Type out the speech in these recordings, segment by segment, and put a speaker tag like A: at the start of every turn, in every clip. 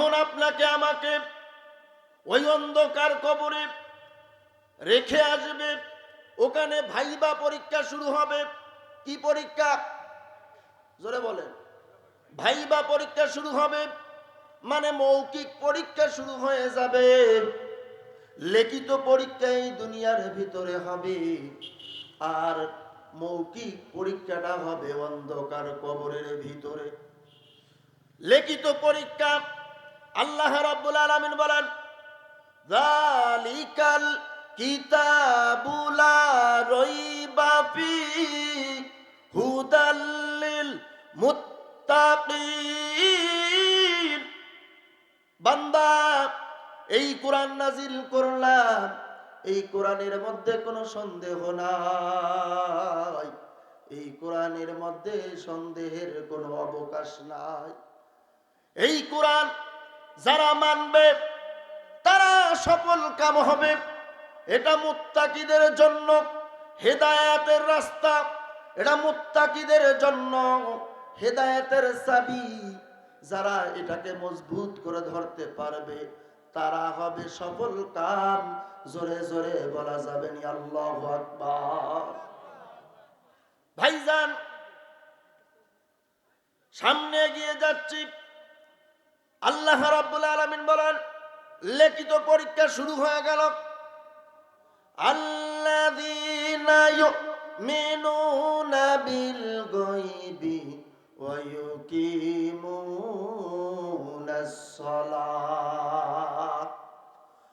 A: যখন আপনাকে আমাকে ওই অন্ধকার কবরে রেখে আসবে। ওখানে ভাইবা পরীক্ষা শুরু হবে। কি পরীক্ষা? জোরে বলেন। ভাইবা পরীক্ষা শুরু হবে মানে মৌখিক পরীক্ষা শুরু হয়ে যাবে। লিখিত পরীক্ষা এই দুনিয়ার ভিতরে হবে। আর মৌখিক পরীক্ষাটা হবে অন্ধকার কবরের ভিতরে। লিখিত পরীক্ষা আল্লাহ রাব্বুল আলামিন বলেন, যালিকাল কিতাবুলা রইবা ফি হুদাল্লিল মুত্তাকিন। বান্দা, এই কোরআন নাজিল করলাম, এই কোরআনের মধ্যে কোনো সন্দেহ নাই। এই কোরআনের মধ্যে সন্দেহের কোনো অবকাশ নাই। এই কোরআন যারা মানবে, তারা সফল কাম হবে। এটা মুত্তাকিদের জন্য হেদায়াতের রাস্তা। এটা মুত্তাকিদের জন্য হেদায়াতের চাবি। যারা এটাকে মজবুত করে ধরতে পারবে, তারা হবে সফল কাম। জোরে জোরে বলা যাবে ভাইজান, সামনে গিয়ে যাচ্ছি। আল্লাহ রাব্বুল আলামিন বলেন, লিখিত পরীক্ষা শুরু হয়ে গেল।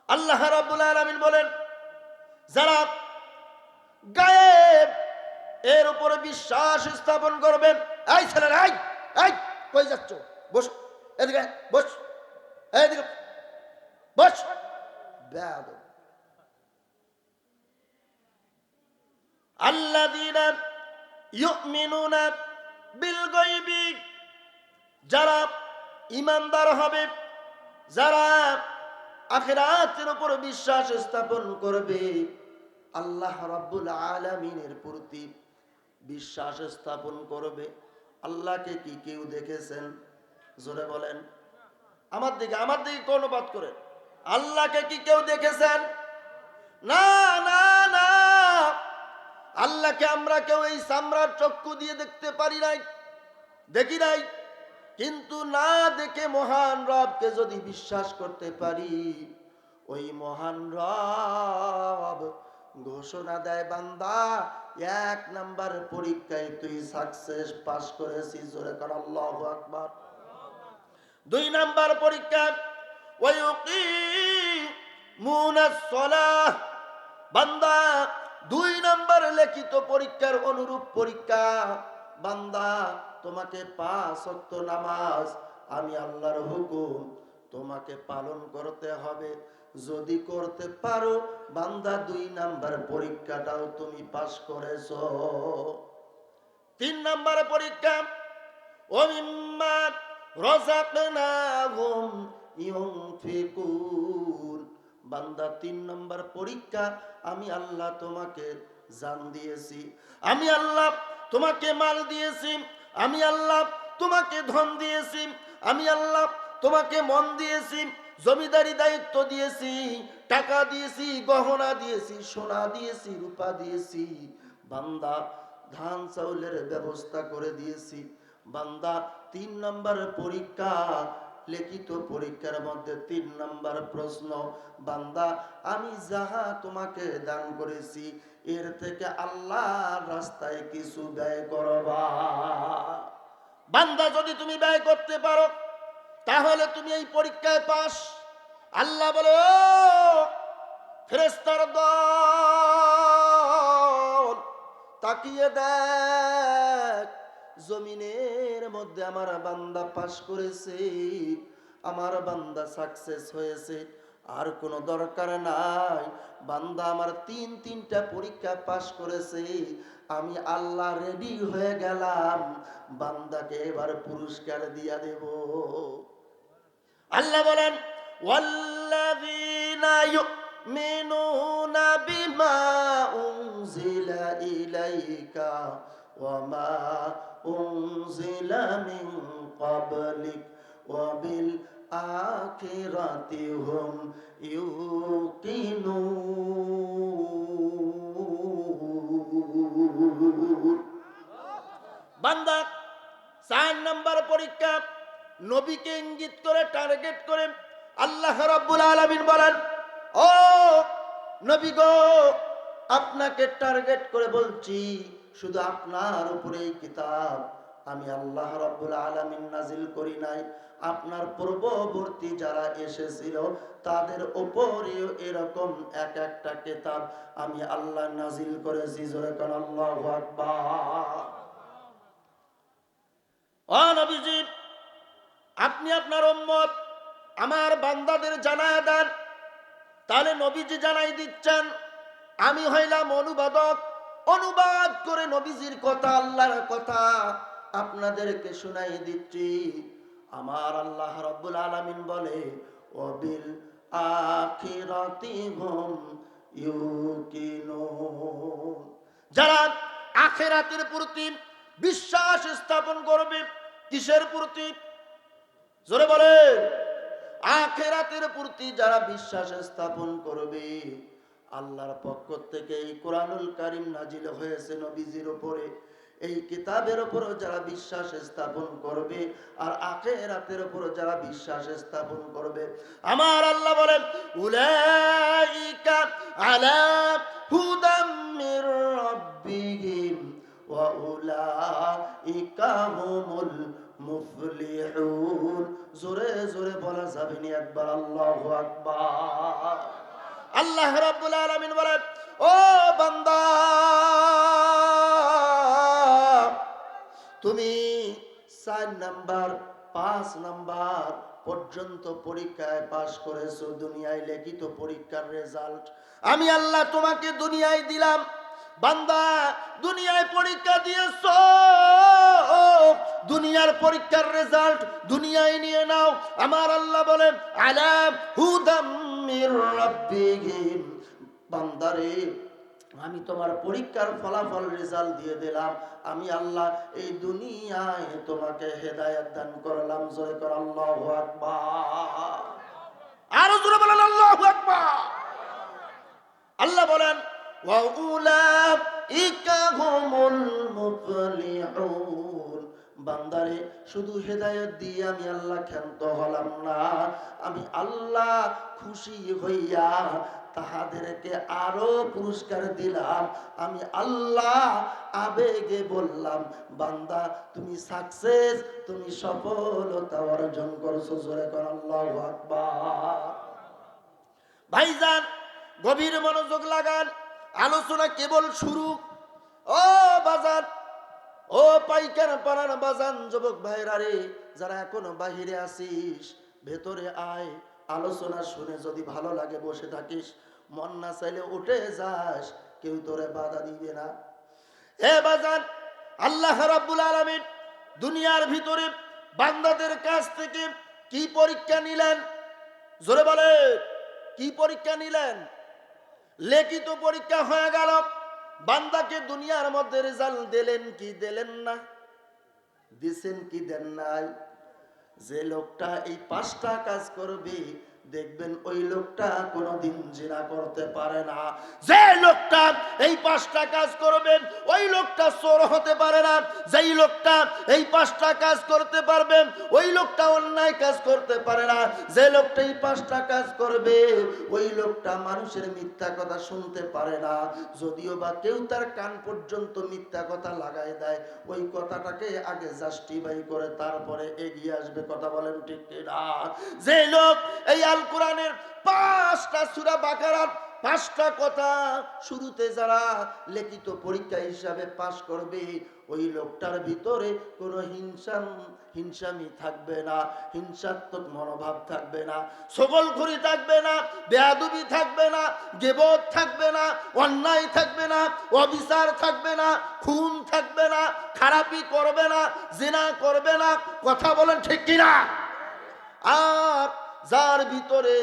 A: আল্লাহ রাব্বুল আলামিন বলেন, যারা গায়েব, এর উপরে বিশ্বাস স্থাপন করবেন এই ছেলেরা, এই এই, কই যাচ্ছ? বস। এদিকে বস। এদিকে বস। বেয়াদব আল্লাযীনা ইউমিনুনা বিল গায়বি যারা ইমানদার হবে, যারা আখিরাতের উপর বিশ্বাস স্থাপন করবে, আল্লাহ রাব্বুল আলামিনের প্রতি বিশ্বাস স্থাপন করবে। আল্লাহকে কি কেউ দেখেছেন? জোরে বলেন। আমার দিকে আমার দিকে বাদ করে আল্লাহকে কি কেউ দেখেছেন? না না না। আল্লাহকে আমরা কেউ এই সাম্রাট চক্ষু দিয়ে দেখতে পারি নাই, দেখি নাই। কিন্তু না দেখে মহান রবকে যদি বিশ্বাস করতে পারি, ওই মহান রব ঘোষণা দেয়, বান্দা, এক নাম্বার পরীক্ষায় তুই সাকসেস পাস করেছিস। জোরে কর, আল্লাহ আকবার। দুই নাম্বার পরীক্ষা বান্দা, দুই নাম্বার লিখিত পরীক্ষার অনুরূপ পরীক্ষা। বান্দা, তোমাকে পাঁচ ওয়াক্ত নামাজ, আমি আল্লাহর হুকুম, তোমাকে পালন করতে হবে। যদি করতে পারো, বান্দা, দুই নাম্বার পরীক্ষাটাও তুমি পাশ করেছ। তিন নাম্বার পরীক্ষা ওমিম্মা রাযাকনাহুম ইউনফিকুন বান্দা, তিন নম্বর পরীক্ষা, আমি আল্লাহ তোমাকে জান দিয়েছি। আমি আল্লাহ তোমাকে মাল দিয়েছি। আমি আল্লাহ তোমাকে ধন দিয়েছি। আমি আল্লাহ তোমাকে মন দিয়েছি। জমিদারি দায়িত্ব দিয়েছি। টাকা দিয়েছি, গহনা দিয়েছি, সোনা দিয়েছি, রূপা দিয়েছি। বান্দা, ধান চাউলের ব্যবস্থা করে দিয়েছি। বান্দা তিন নম্বর পরীক্ষা, লিখিত পরীক্ষার মধ্যে তিন নম্বর প্রশ্ন, বান্দা, আমি যাহা তোমাকে দান করেছি, এর থেকে আল্লাহর রাস্তায় কিছু ব্যয় করবা বান্দা, যদি তুমি ব্যয় করতে পারো, তাহলে তুমি এই পরীক্ষায় পাস। আল্লাহ বলে ফেরেস্তার দল, তাকিয়ে দেখ জমিনের মধ্যে আমার বান্দা পাশ করেছে, আমার বান্দা সাকসেস হয়েছে, আর কোনো দরকার নাই। বান্দা আমার তিন, তিনটা পরীক্ষা পাশ করেছে, আমি আল্লাহ রেডি হয়ে গেলাম, বান্দাকে এবার পুরস্কার দিয়া দেব। আল্লাহ বলেন ইউমিনুনা বিমা উনজিলা ইলাইকা ওয়ামা মিন ক্বাবলিক ওয়াবিল আখিরাতি হুম ইউকিনুন বান্দা, চার নাম্বার পরীক্ষা। নবীকে ইঙ্গিত করে টার্গেট করে আল্লাহ রাব্বুল আলামিন বলেন, ও নবী গো, আপনাকে টার্গেট করে বলছি শুধু আপনার উপরে এই কিতাব। আমি আল্লাহ রাব্বুল আলামিন নাজিল করি নাই। আপনার পূর্ববর্তী যারা এসেছিল, তাদের উপরেও এরকম এক একটা কিতাব আমি আল্লাহ নাজিল করেছি। জোরে আল্লাহু আকবার। আপনি আপনার উম্মত, আমার বান্দাদের জানায় দেন। তাহলে নবীজি জানাই দিচ্ছেন, আমি হইলাম অনুবাদক, অনুবাদ করে নবীজির কথা, আল্লাহর কথা আপনাদেরকে শুনাই দিচ্ছি। আমার আল্লাহ রব্বুল আলামিন বলে ওবিল আখিরাতি যারা আখেরাতের প্রতি বিশ্বাস স্থাপন করবে, কিসের প্রতি? জোরে বলে আখেরাতের প্রতি যারা বিশ্বাস স্থাপন করবে আল্লাহর পক্ষ থেকে এই কোরআনুল কারিম নাজিল হয়েছে নবীজির উপরে। এই কিতাবের উপর যারা বিশ্বাস স্থাপন করবে আর আখেরাতের উপর যারা বিশ্বাস স্থাপন করবে, আমার আল্লাহ বলেন, উলাইকা আলা হুদাম মির রাব্বিহিম ওয়া উলাইকা হুমুল মুফলিহুন। জোরে জোরে বলা যাবে নি একবার, আল্লাহু আকবার। আল্লাহ রাব্বুল আলামিন বলেন ও বান্দা, তুমি চার নাম্বার, পাঁচ নাম্বার পর্যন্ত পরীক্ষায় পাশ করেছ, দুনিয়ায় লিখিত পরীক্ষার রেজাল্ট আমি আল্লাহ তোমাকে দুনিয়ায় দিলাম বান্দা, দুনিয়ায় পরীক্ষা দিয়েছ? দুনিয়ার পরীক্ষার রেজাল্ট দুনিয়ায় নিয়ে নাও। আমার আল্লাহ বলেন আলাম হুদাম বান্দারে, আমি তোমার পরীক্ষার ফলাফল রেজাল্ট দিয়ে দিলাম। আমি আল্লাহ, এই দুনিয়ায় তোমাকে হেদায়েত দান করলাম। জয় কর আল্লাহু আরও জোরে বলেন, আল্লাহু আল্লাহ বলেন বান্দারে, শুধু হেদায়েত দিয়ে আমি আল্লাহ ক্ষান্ত হলাম না। আমি আল্লাহ খুশি হইয়া তাহাদেরকে আরও পুরস্কার দিলাম। আমি আল্লাহ আবেগে বললাম, বান্দা, তুমি সাকসেস, তুমি সফলতা অর্জন করছ, জোরে কর, আল্লাহু আকবার। ভাইজান, গভীর মনোযোগ লাগান। আলোচনা কেবল শুরু। ও বাজার, ও পাইকার পাড়ার বাজান, যুবক ভাইরা রে, যারা এখনও বাহিরে আসিস ভেতরে আয়, আলোচনা শুনে যদি ভালো লাগে বসে থাকিস, মন না চাইলে উঠে যাস, কেউ তোরে বাধা দিবে না। এ বাজান আল্লাহ রাব্বুল আলামিন দুনিয়ার ভিতরে বান্দাদের কাছ থেকে কি পরীক্ষা নিলেন? জোরে বলে কি পরীক্ষা নিলেন? লিখিত পরীক্ষা হয়ে গেল। বান্দাকে দুনিয়ার মধ্যে রেজাল্ট দিলেন কি দিলেন না? দিছেন কি দেন নাই? যে লোকটা এই পাঁচটা কাজ করবে দেখবেন ওই লোকটা কোনোদিন জিনা করতে পারে না। যে লোকটা এই পাঁচটা কাজ করবেন ওই লোকটা চোর হতে পারে না। যেই লোকটা এই পাঁচটা কাজ করতে পারবেন ওই লোকটা অন্যায় কাজ করতে পারে না। যে লোকটা এই পাঁচটা কাজ করবে, ওই লোকটা মানুষের মিথ্যা কথা শুনতে পারে না। যদিও বা কেউ তার কান পর্যন্ত মিথ্যা কথা লাগাই দেয়, ওই কথাটাকে আগে জাস্টিফাই করে তারপরে এগিয়ে আসবে। কথা বলেন ঠিক না যে লোক এই আল কোরআনের পাঁচটা সুরা বাকারার পাঁচটা কথা শুরুতে যারা লিখিত পরীক্ষা হিসাবে পাশ করবে, ওই লোকটার ভিতরে কোনো হিংসাম, হিংসামি থাকবে না, হিংসাত্মক মনোভাব থাকবে না সকলখুরি থাকবে না, বেয়াদুবি থাকবে না, গেবত থাকবে না, অন্যায় থাকবে না, অবিচার থাকবে না, খুন থাকবে না খারাপি করবে না, জেনা করবে না, কথা বলেন ঠিক কিনা? আর যার ভিতরে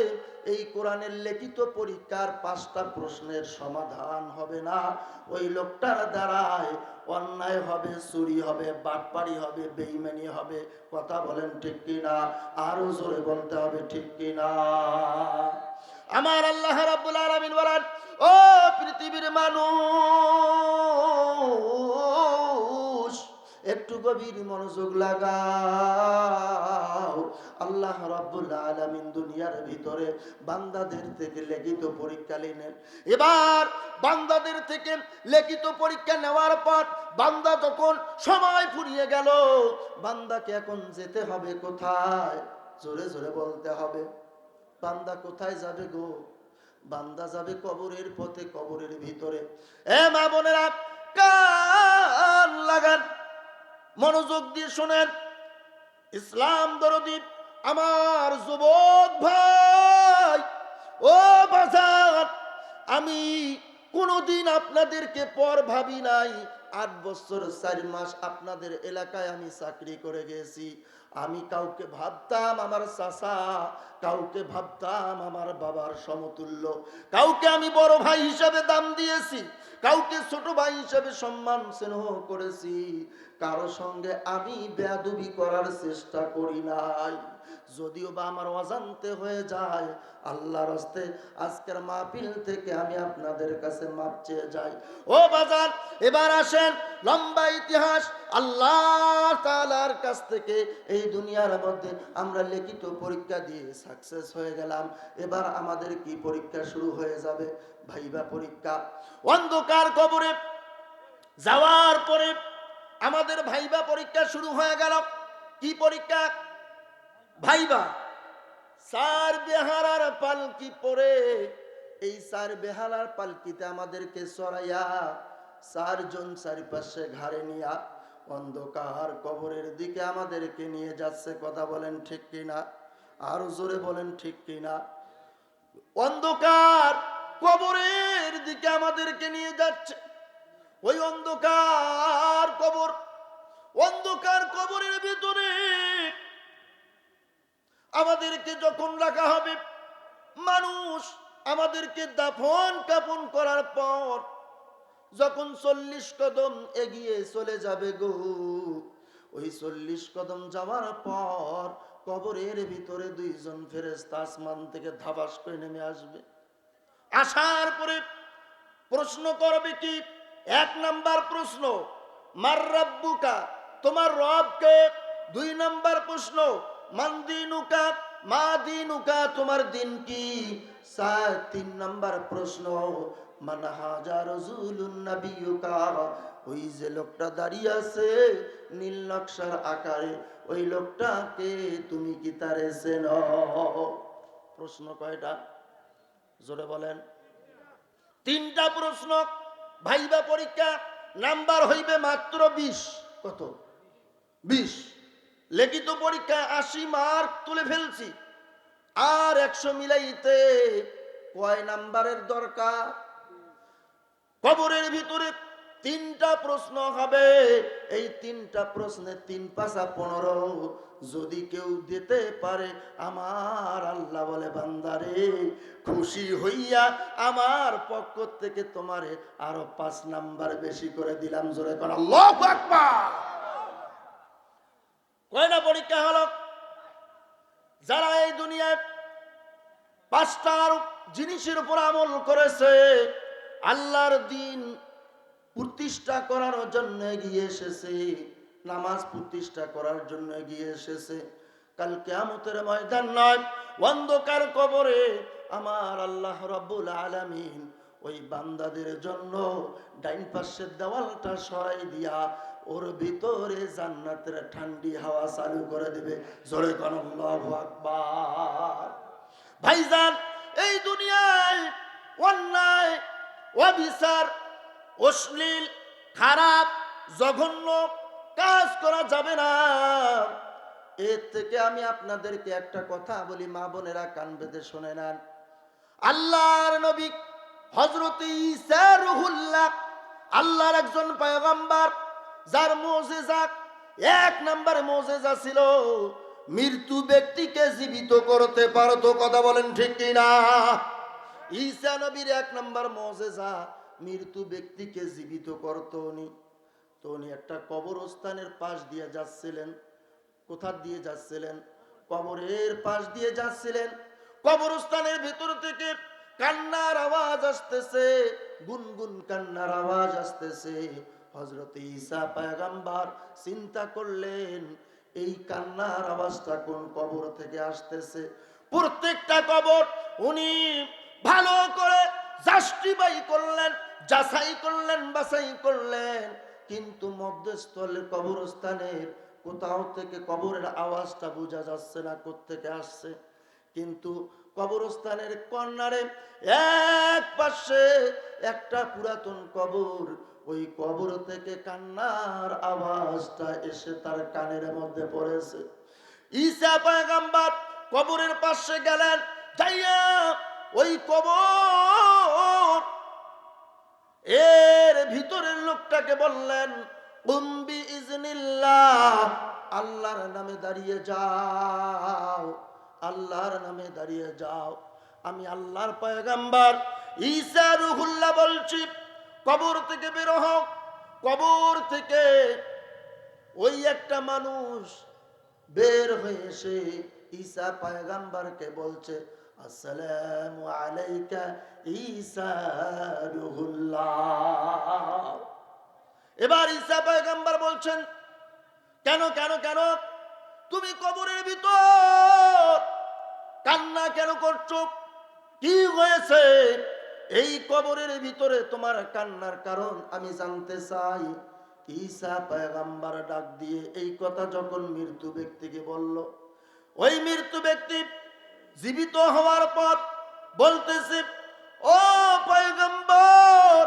A: এই কোরআনের লিখিত পরীক্ষার পাঁচটা প্রশ্নের সমাধান হবে না। ওই লোকটার দ্বারায় অন্যায় হবে, চুরি হবে, বাটপাড়ি হবে, বেইমানি হবে। কথা বলেন ঠিক কিনা আরও জোরে বলতে হবে ঠিক কিনা আমার আল্লাহ রাব্বুল আলামিন বলেন, ও পৃথিবীর মানুষ একটু গভীর মনোযোগ লাগাও। আল্লাহ রাব্বুল আলামিন দুনিয়ার ভিতরে বান্দাদের থেকে লিখিত পরীক্ষা নিলেন। এবার বান্দাদের থেকে লিখিত পরীক্ষা নেওয়ার পর বান্দা যখন সময় ফুরিয়ে গেল, বান্দাকে এখন যেতে হবে কোথায়? জোরে জোরে বলতে হবে। বান্দা কোথায় যাবে গো? বান্দা যাবে কবরের পথে, কবরের ভিতরে। এ মা বোনেরা, কান লাগান। মনোযোগ দিয়ে শোনেন। ইসলাম দরদীপ আমার যুবক ভাই, ও বাজার, আমি কোনদিন আপনাদেরকে পর ভাবি নাই, আট বছর চার মাস আপনাদের এলাকায় আমি চাকরি করে গেছি। আমি কাউকে ভাবতাম আমার চাচা, কাউকে ভাবতাম আমার বাবার সমতুল্য। কাউকে আমি বড় ভাই হিসাবে দাম দিয়েছি, কাউকে ছোট ভাই হিসাবে সম্মান স্নেহ করেছি। কারও সঙ্গে আমি বেয়াদবি করার চেষ্টা করি নাই। যদিও বা আমার অজান্তে হয়ে যায়, আল্লাহর হস্তে আজকের মাহফিল থেকে আমি আপনাদের কাছে মাপ চেয়ে যাই। ও বাজার, এবার আসেন লম্বা ইতিহাস, আল্লাহ তাআলার কাছ থেকে এই দুনিয়ার মধ্যে আমরা লিখিত পরীক্ষা দিয়ে সাকসেস হয়ে গেলাম। এবার আমাদের কি পরীক্ষা শুরু হয়ে যাবে? ভাইবা পরীক্ষা। অন্ধকার কবরে যাওয়ার পরে আমাদের ভাইবা পরীক্ষা শুরু হয়ে গেল। কি পরীক্ষা? ভাইবা। সার বেহারার পালকি পরে। এই সার বেহারার পালকিতে আমাদেরকে সরাইয়া চারজন চারিপাশে ঘাড়ে নিয়া অন্ধকার কবরের দিকে আমাদেরকে নিয়ে যাচ্ছে, কথা বলেন ঠিক কিনা? আরও জোরে বলেন ঠিক কিনা? অন্ধকার কবরের দিকে আমাদেরকে নিয়ে যাচ্ছে। ওই অন্ধকার কবর, অন্ধকার কবরের ভিতরে আমাদেরকে যখন রাখা হবে, মানুষ আমাদেরকে দাফন কাপন করার পর যখন চল্লিশ কদম এগিয়ে চলে যাবে গো, ওই চল্লিশ কদম যাওয়ার পর কবরের ভিতরে দুইজন ফেরেস্তা আসমান থেকে ধাবাস করে নেমে আসবে। আসার পরে প্রশ্ন করবে কি? এক নাম্বার প্রশ্ন, মার রাব্বুকা, তোমার রবকে দুই নাম্বার প্রশ্ন মান দিনুকা মা দিনুকা, তোমার দিন কি? চার তিন নাম্বার প্রশ্ন হাজা রজুলুন নাবিয়ুকা? ওই যে লোকটা দাঁড়িয়ে আছে আকারে, ওই লোকটাকে তুমি কি প্রশ্ন কয়টা? জোরে বলেন। তিনটা প্রশ্ন, ভাইবা পরীক্ষা, নাম্বার হইবে মাত্র বিশ। কত? বিশ। লিখিত পরীক্ষা আশি মার্ক তুলে ফেলছি। আর একশো মিলাইতে কয় নাম্বারের দরকার? কবরের ভিতরে তিনটা প্রশ্ন হবে। এই তিনটা প্রশ্নে তিন পাঁচা পনেরো যদি কেউ দিতে পারে, আমার আল্লাহ বলে, বান্দারে, খুশি হইয়া আমার পক্ষ থেকে তোমারে আরও পাঁচ নাম্বার বেশি করে দিলাম। জোরে কর আল্লাহ কয়টা পরীক্ষা হলো? যারা এই দুনিয়ায় পাঁচটার জিনিসের উপর আমল করেছে, আল্লাহর দিন প্রতিষ্ঠা করার জন্য গিয়ে এসেছে, নামাজ প্রতিষ্ঠা করার জন্য গিয়ে এসেছে। কাল কেয়ামতের ময়দান নয়, অন্ধকার কবরে আমার আল্লাহ রব্বুল আলামিন ওই বান্দাদের জন্য ডাইন পাশের দেওয়ালটা সরাই দিয়া ওর ভিতরে জান্নাতের ঠান্ডি হাওয়া চালু করে দেবে। জোরে কোন আল্লাহু আকবার। ভাইজান, এই দুনিয়ায় অন্যায়, অবিচার, অশ্লীল, খারাপ, জঘন্য কাজ করা যাবে না। এর থেকে আমি আপনাদেরকে একটা কথা বলি, মা বোনেরা কান বেঁধে শুনে নেন আল্লাহর নবী হজরত রুহুল্লাহ, আল্লাহর একজন পয়গম্বর, যার মোজেজা এক নম্বর মোজেজা ছিল, মৃত্যু ব্যক্তিকে জীবিত করতে পারতো, কথা বলেন ঠিক কিনা? ঈসা নবীর এক নম্বর মজেজা মৃত্যু ব্যক্তিকে জীবিত করতো উনি। তো উনি একটা কবরস্থানের পাশ দিয়ে যাচ্ছিলেন। কোথা দিয়ে যাচ্ছিলেন? কবরের পাশ দিয়ে যাচ্ছিলেন। কবরস্থানের ভেতর থেকে কান্নার আওয়াজ আসতেছে, গুনগুন কান্নার আওয়াজ আসতেছে। হজরত ঈসা পায়গাম্বার চিন্তা করলেন, এই কান্নার আওয়াজটা কোন কবর থেকে আসতেছে? প্রত্যেকটা কবর উনি ভালো করে জাস্টিফাই করলেন, যাচাই করলেন, বাছাই করলেন। কিন্তু মধ্যস্থলের কবরস্থানের কোথাও থেকে কবরের আওয়াজটা বোঝা যাচ্ছে না, কোত্থেকে আসছে? কিন্তু কবরস্থানের কর্নারে এক পাশে একটা পুরাতন কবর। ওই কবর থেকে কান্নার আওয়াজটা এসে তার কানের মধ্যে পড়েছে। ঈসা পয়গাম্বার কবরের পাশে গেলেন যাইয়া ওই কবর! এর ভিতরের লোকটাকে বললেন উম্বি ইজনিল্লাহ, আল্লাহর নামে দাঁড়িয়ে যাও। আল্লাহর নামে দাঁড়িয়ে যাও। আমি আল্লাহর পয়গাম্বার ঈসা রুহুল্লাহ বলছি, কবর থেকে বের হোক কবর থেকে ওই একটা মানুষ বের হয়ে এসে ঈসা পয়গাম্বারকে বলছে, আসসালামু আলাইকা ঈসা রুহুল্লাহ। এবার ঈসা পয়গাম্বার বলছেন, কেন কেন কেন? তুমি কবরের ভিতর কান্না কেন করছ? কি হয়েছে? এই কবরের ভিতরে তোমার কান্নার কারণ আমি জানতে চাই। ঈসা পয়গাম্বার ডাক দিয়ে এই কথা যখন মৃত্যু ব্যক্তিকে বলল, ওই মৃত্যু ব্যক্তি জীবিত হওয়ার পর বলতেছে, ও পয়গম্বর,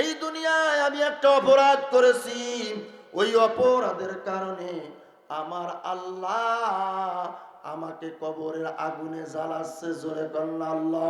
A: এই দুনিয়ায় আমি একটা অপরাধ করেছি। ওই অপরাধের কারণে আমার আল্লাহ আমাকে কবরের আগুনে জ্বালাচ্ছে জোরে কন্যা আল্লাহ